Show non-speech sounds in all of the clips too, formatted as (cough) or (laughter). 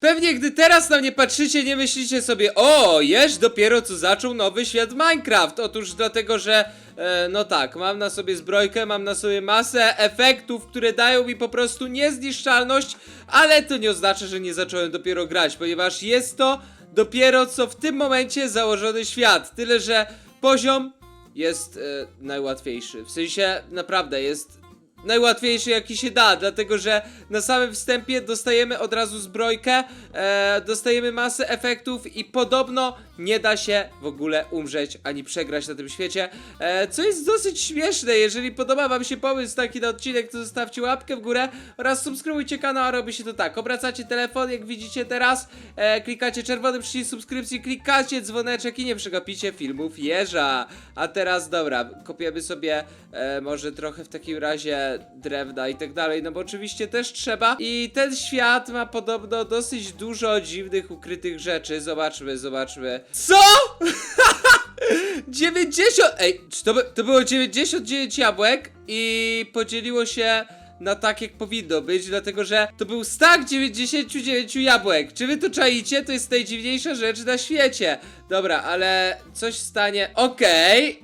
Pewnie gdy teraz na mnie patrzycie, nie myślicie sobie, o, Jeż dopiero co zaczął nowy świat Minecraft. Otóż dlatego, że, e, no tak, mam na sobie zbrojkę, mam na sobie masę efektów, które dają mi po prostu niezniszczalność, ale to nie oznacza, że nie zacząłem dopiero grać, ponieważ jest to dopiero co w tym momencie założony świat. Tyle, że poziom jest e, najłatwiejszy. W sensie, naprawdę, jest najłatwiejszy jaki się da, dlatego że na samym wstępie dostajemy od razu zbrojkę, e, dostajemy masę efektów i podobno nie da się w ogóle umrzeć ani przegrać na tym świecie, e, co jest dosyć śmieszne. Jeżeli podoba wam się pomysł taki na odcinek, to zostawcie łapkę w górę oraz subskrybujcie kanał, a robi się to tak. Obracacie telefon, jak widzicie teraz, e, klikacie czerwony przycisk subskrypcji, klikacie dzwoneczek i nie przegapicie filmów jeża. A teraz dobra, kopiemy sobie e, może trochę w takim razie drewna i tak dalej, no bo oczywiście też trzeba. I ten świat ma podobno dosyć dużo dziwnych, ukrytych rzeczy. Zobaczmy, zobaczmy. Co? (laughs) 90! Ej, czy to, to było 99 jabłek i podzieliło się na tak jak powinno być, dlatego że to był stak 99 jabłek. Czy wy to czaicie? To jest najdziwniejsza rzecz na świecie. Dobra, ale coś stanie. Okej.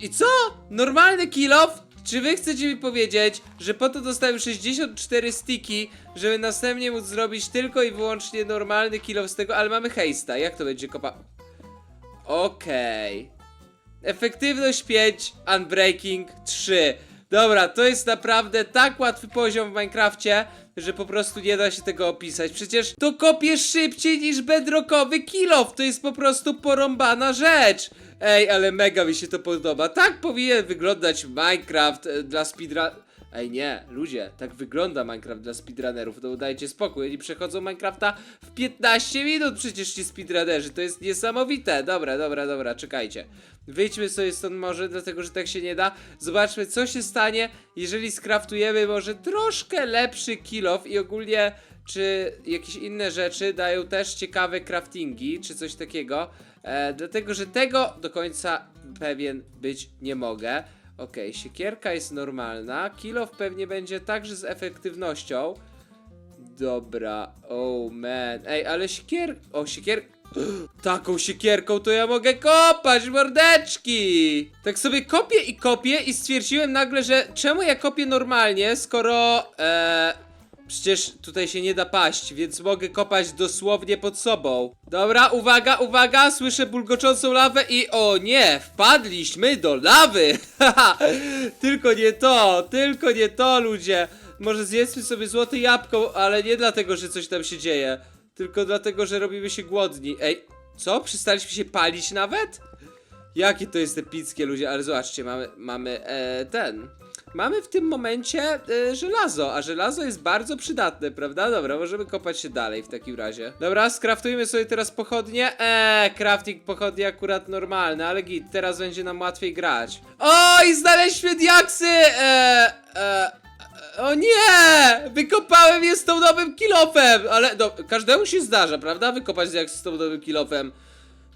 I co? Normalny kill off? Czy wy chcecie mi powiedzieć, że po to dostałem 64 stiki, żeby następnie móc zrobić tylko i wyłącznie normalny kill off z tego, ale mamy hejsta. Jak to będzie kopa... Okej. Efektywność 5, unbreaking 3. Dobra, to jest naprawdę tak łatwy poziom w Minecrafcie, że po prostu nie da się tego opisać. Przecież to kopie szybciej niż bedrockowy kill off. To jest po prostu porąbana rzecz. Ej, ale mega mi się to podoba. Tak powinien wyglądać Minecraft e, dla speedrun... Ej, nie, ludzie, tak wygląda Minecraft dla speedrunnerów, to dajcie spokój, oni przechodzą Minecrafta w 15 minut przecież ci speedrunnerzy, to jest niesamowite. Dobra, dobra, dobra, czekajcie. Wyjdźmy sobie stąd może, dlatego że tak się nie da. Zobaczmy, co się stanie, jeżeli skraftujemy może troszkę lepszy kill off i ogólnie czy jakieś inne rzeczy dają też ciekawe craftingi, czy coś takiego. E, dlatego, że tego do końca pewien być nie mogę. Okej, siekierka jest normalna. Kill off pewnie będzie także z efektywnością. Dobra, oh man. Ej, ale siekier... O, siekier... (gasps) Taką siekierką to ja mogę kopać, mordeczki! Tak sobie kopię i kopię i stwierdziłem nagle, że czemu ja kopię normalnie, skoro... E, przecież tutaj się nie da paść, więc mogę kopać dosłownie pod sobą. Dobra, uwaga, uwaga, słyszę bulgoczącą lawę i o nie, wpadliśmy do lawy! (laughs) Tylko nie to, tylko nie to, ludzie. Może zjedzmy sobie złote jabłko, ale nie dlatego, że coś tam się dzieje. Tylko dlatego, że robimy się głodni. Ej, co? Przestaliśmy się palić nawet? Jakie to jest epickie, ludzie, ale zobaczcie, mamy, mamy e, ten. Mamy w tym momencie e, żelazo, a żelazo jest bardzo przydatne, prawda? Dobra, możemy kopać się dalej w takim razie. Dobra, skraftujmy sobie teraz pochodnie. Eee, crafting pochodnie akurat normalny, ale git, teraz będzie nam łatwiej grać. O, i znaleźliśmy diaksy! Eee, eee, o nie! Wykopałem je z tą nowym kilofem! Ale no, każdemu się zdarza, prawda? Wykopać jak z tą nowym kilofem.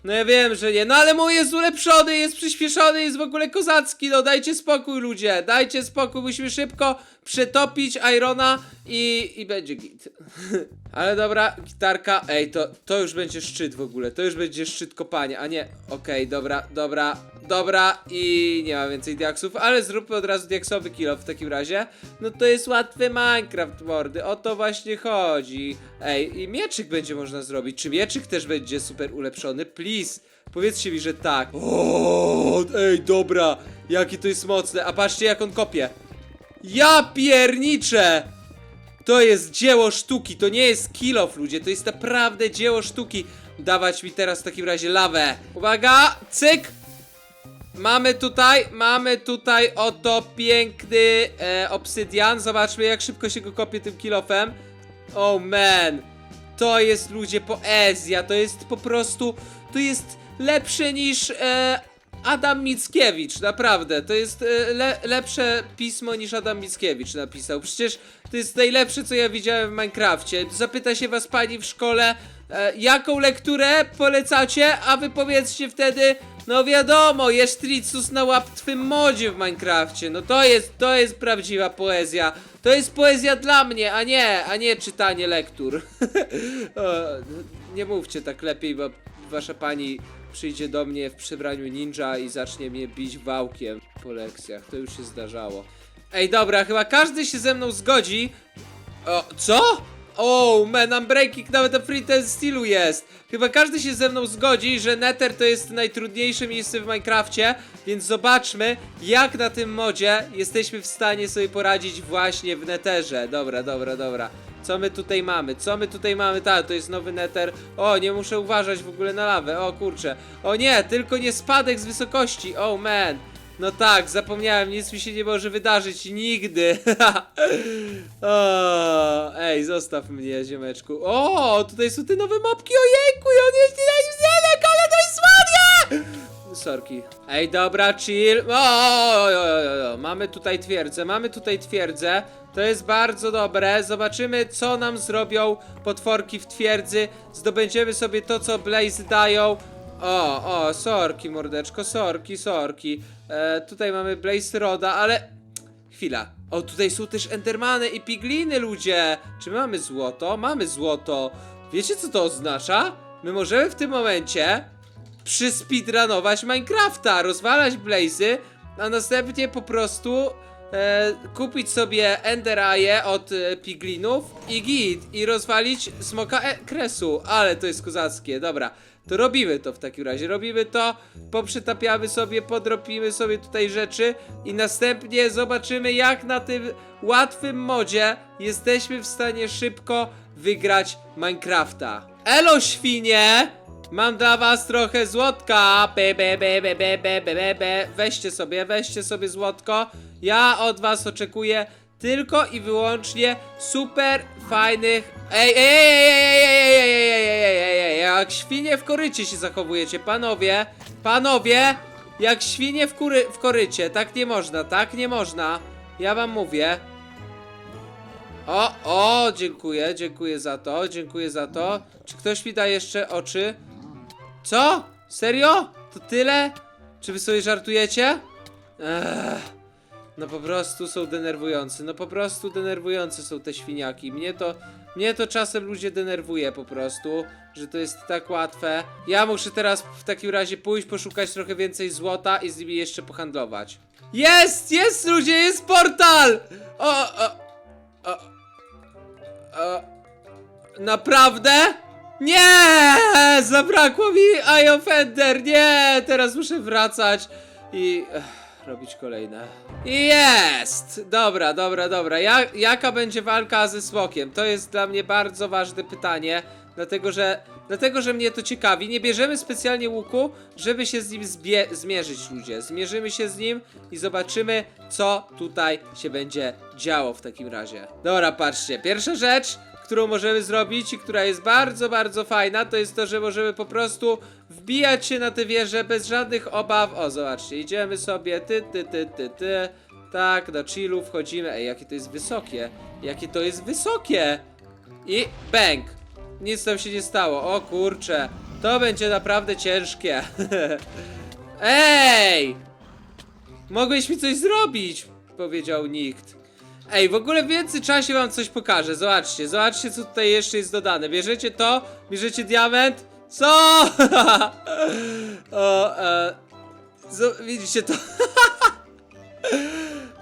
No ja wiem, że nie, no ale mój jest ulepszony, jest przyspieszony, jest w ogóle kozacki, no dajcie spokój ludzie, dajcie spokój, musimy szybko przetopić Irona i, i będzie git. (laughs) ale dobra, gitarka, ej, to, to już będzie szczyt w ogóle, to już będzie szczyt kopania, a nie, okej, dobra, dobra, dobra i nie ma więcej diaksów, ale zróbmy od razu diaksowy kilo w takim razie. No to jest łatwy Minecraft, mordy, o to właśnie chodzi. Ej, i mieczyk będzie można zrobić, czy mieczyk też będzie super ulepszony? Please, powiedzcie mi, że tak. O, ej, dobra, jakie to jest mocne, a patrzcie jak on kopie. Ja pierniczę! To jest dzieło sztuki, to nie jest kill off, ludzie, to jest naprawdę dzieło sztuki. Dawać mi teraz w takim razie lawę. Uwaga, cyk! Mamy tutaj, mamy tutaj oto piękny e, obsydian. Zobaczmy jak szybko się go kopie tym kilofem. Oh man, to jest ludzie poezja, to jest po prostu, to jest lepsze niż e, Adam Mickiewicz, naprawdę. To jest e, le, lepsze pismo niż Adam Mickiewicz napisał. Przecież to jest najlepsze co ja widziałem w Minecrafcie. Zapyta się was pani w szkole, e, jaką lekturę polecacie, a wy powiedzcie wtedy, no wiadomo, jest Tricus na łaptwym modzie w Minecrafcie, no to jest, to jest prawdziwa poezja, to jest poezja dla mnie, a nie, a nie czytanie lektur. (laughs) o, nie mówcie tak lepiej, bo wasza pani przyjdzie do mnie w przebraniu ninja i zacznie mnie bić wałkiem po lekcjach, to już się zdarzało. Ej, dobra, chyba każdy się ze mną zgodzi. O, co? O, man, I'm breaking, nawet na free ten stylu jest. Chyba każdy się ze mną zgodzi, że Nether to jest najtrudniejsze miejsce w Minecrafcie, więc zobaczmy, jak na tym modzie jesteśmy w stanie sobie poradzić właśnie w Netherze. Dobra, dobra, dobra. Co my tutaj mamy? Co my tutaj mamy? Tak, to jest nowy Nether. O, nie muszę uważać w ogóle na lawę. O kurczę. O nie, tylko nie spadek z wysokości. Oh man. No tak, zapomniałem, nic mi się nie może wydarzyć nigdy. o, ej, zostaw mnie, ziomeczku. O, tutaj są te nowe mopki, ojejku, i on jest nienawidzienek, ale to jest ładnie! Sorki. Ej, dobra, chill. O, o, o, o, o, mamy tutaj twierdzę, mamy tutaj twierdzę. To jest bardzo dobre. Zobaczymy, co nam zrobią potworki w twierdzy. Zdobędziemy sobie to, co Blaze dają. O, o, sorki, mordeczko, sorki, sorki. E, tutaj mamy Blaze Roda, ale... Chwila. O, tutaj są też Endermany i Pigliny, ludzie! Czy my mamy złoto? Mamy złoto. Wiecie, co to oznacza? My możemy w tym momencie przyspeedrunować Minecrafta, rozwalać Blazy, a następnie po prostu e, kupić sobie Ender Eye od e, Piglinów i git, i rozwalić smoka e kresu. Ale to jest kozackie, dobra. To robimy to w takim razie, robimy to, poprzytapiamy sobie, podropimy sobie tutaj rzeczy i następnie zobaczymy jak na tym łatwym modzie jesteśmy w stanie szybko wygrać Minecrafta. Elo świnie! Mam dla was trochę złotka. Be, be, be, be, be, be, be, be. Weźcie sobie, weźcie sobie złotko. Ja od was oczekuję tylko i wyłącznie super fajnych. Ej, ej, ej, ej, ej, ej, ej, ej, ej, ej, ej, ej, jak świnie w korycie się zachowujecie, panowie. Panowie, jak świnie w, kury, w korycie. Tak nie można, tak nie można. Ja wam mówię. O, o, dziękuję, dziękuję za to, dziękuję za to. Czy ktoś mi da jeszcze oczy? Co? Serio? To tyle? Czy wy sobie żartujecie? No po prostu są denerwujące. No po prostu denerwujące są te świniaki. Mnie to, mnie to czasem ludzie denerwuje po prostu, że to jest tak łatwe. Ja muszę teraz w takim razie pójść, poszukać trochę więcej złota i z nimi jeszcze pohandlować. Jest! Jest ludzie! Jest portal! O, o, o, o, naprawdę? Nie! Zabrakło mi Eye of Ender! Nie! Teraz muszę wracać i ech, robić kolejne. Jest! Dobra, dobra, dobra. Ja, jaka będzie walka ze smokiem? To jest dla mnie bardzo ważne pytanie. Dlatego że, dlatego, że mnie to ciekawi. Nie bierzemy specjalnie łuku, żeby się z nim zmierzyć, ludzie. Zmierzymy się z nim i zobaczymy, co tutaj się będzie działo w takim razie. Dobra, patrzcie. Pierwsza rzecz, którą możemy zrobić i która jest bardzo, bardzo fajna, to jest to, że możemy po prostu wbijać się na tę wieżę bez żadnych obaw. O, zobaczcie, idziemy sobie, ty, ty, ty, ty, ty. Tak, do chillu wchodzimy. Ej, jakie to jest wysokie. Jakie to jest wysokie. I bang. Nic tam się nie stało. O kurcze. To będzie naprawdę ciężkie. (laughs) Ej! Mogłeś mi coś zrobić, powiedział nikt. Ej, w ogóle w międzyczasie wam coś pokażę. Zobaczcie, zobaczcie co tutaj jeszcze jest dodane. Bierzecie to, bierzecie diament. Co? (laughs) o, e, widzicie to? (laughs)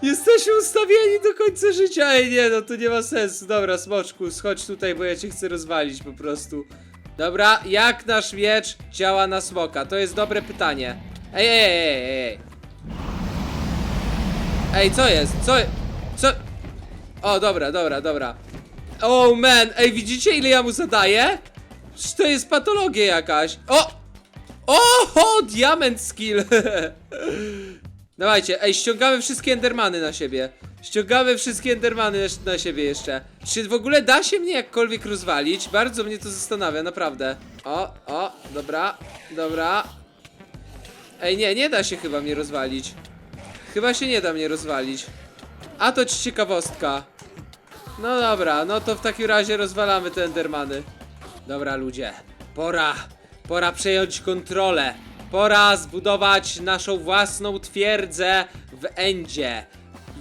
Jesteśmy ustawieni do końca życia. Ej, nie, no to nie ma sensu. Dobra, smoczku, schodź tutaj, bo ja cię chcę rozwalić po prostu. Dobra, jak nasz miecz działa na smoka? To jest dobre pytanie. Ej, ej, ej, ej, ej. Co jest? Co? Co? O, dobra, dobra, dobra. Oh man, ej, widzicie ile ja mu zadaję? Przecież to jest patologia jakaś. O! O, o diament skill. (laughs) Dawajcie, ej, ściągamy wszystkie endermany na siebie. Ściągamy wszystkie endermany na siebie jeszcze. Czy w ogóle da się mnie jakkolwiek rozwalić? Bardzo mnie to zastanawia, naprawdę. O, o, dobra, dobra. Ej, nie, nie da się chyba mnie rozwalić. Chyba się nie da mnie rozwalić. A to ci ciekawostka. No dobra, no to w takim razie rozwalamy te endermany. Dobra, ludzie, pora, pora przejąć kontrolę. Pora zbudować naszą własną twierdzę w Endzie.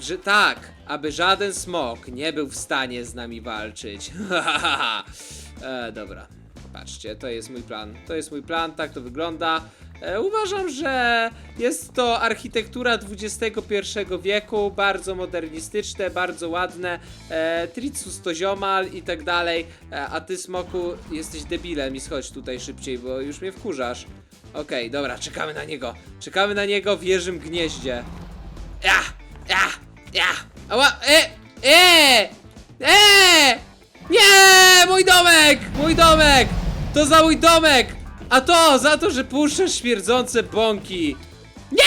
Że tak, aby żaden smok nie był w stanie z nami walczyć. (laughs) e, dobra, patrzcie, to jest mój plan. To jest mój plan, tak to wygląda. E, uważam, że jest to architektura XXI wieku, bardzo modernistyczne, bardzo ładne. E, Tricus to ziomal i tak dalej. E, a ty, smoku, jesteś debilem i schodź tutaj szybciej, bo już mnie wkurzasz. Okej, dobra, czekamy na niego. Czekamy na niego w jeżym gnieździe. Ja! Ja! Ja! Ała! E! E! E! Nie! Mój domek! Mój domek! To za mój domek! A to za to, że puszczasz śmierdzące bąki! Nie!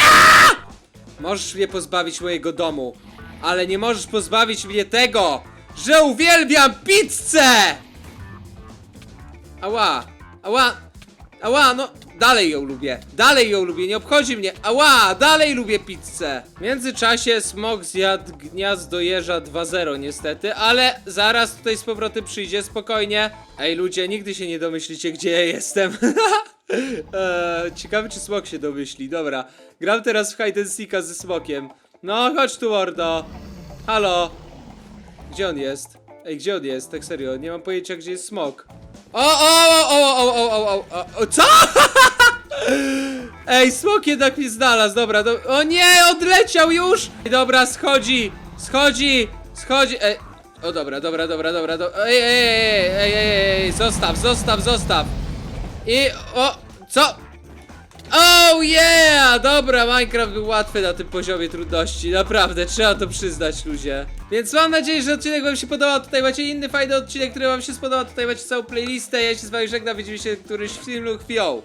Możesz mnie pozbawić mojego domu, ale nie możesz pozbawić mnie tego, że uwielbiam pizzę! Ała! Ała! Ała, no dalej ją lubię, dalej ją lubię, nie obchodzi mnie. Ała, dalej lubię pizzę. W międzyczasie smok zjadł gniazdo jeża 2-0 niestety, ale zaraz tutaj z powrotem przyjdzie, spokojnie. Ej ludzie, nigdy się nie domyślicie gdzie ja jestem. eee, (laughs) ciekawe czy smok się domyśli, dobra. Gram teraz w hide and seeka ze smokiem. No, chodź tu mordo. Halo. Gdzie on jest? Ej, gdzie on jest? Tak serio, nie mam pojęcia gdzie jest smok. O, o, o, o, o, o, o, o, o, co? (laughs) Ej, smok jednak mnie znalazł, dobra, do... o nie, odleciał już! Dobra, schodzi, schodzi, schodzi, ej, o dobra, dobra, dobra, dobra, do... ej, ej, ej, ej, ej, ej, zostaw, zostaw, zostaw. I, o, co? Oh yeah! Dobra, Minecraft był łatwy na tym poziomie trudności, naprawdę, trzeba to przyznać ludzie. Więc mam nadzieję, że odcinek wam się podobał, tutaj macie inny fajny odcinek, który wam się spodobał, tutaj macie całą playlistę, ja się z wami żegnam, widzimy się któryś film lub chwilą.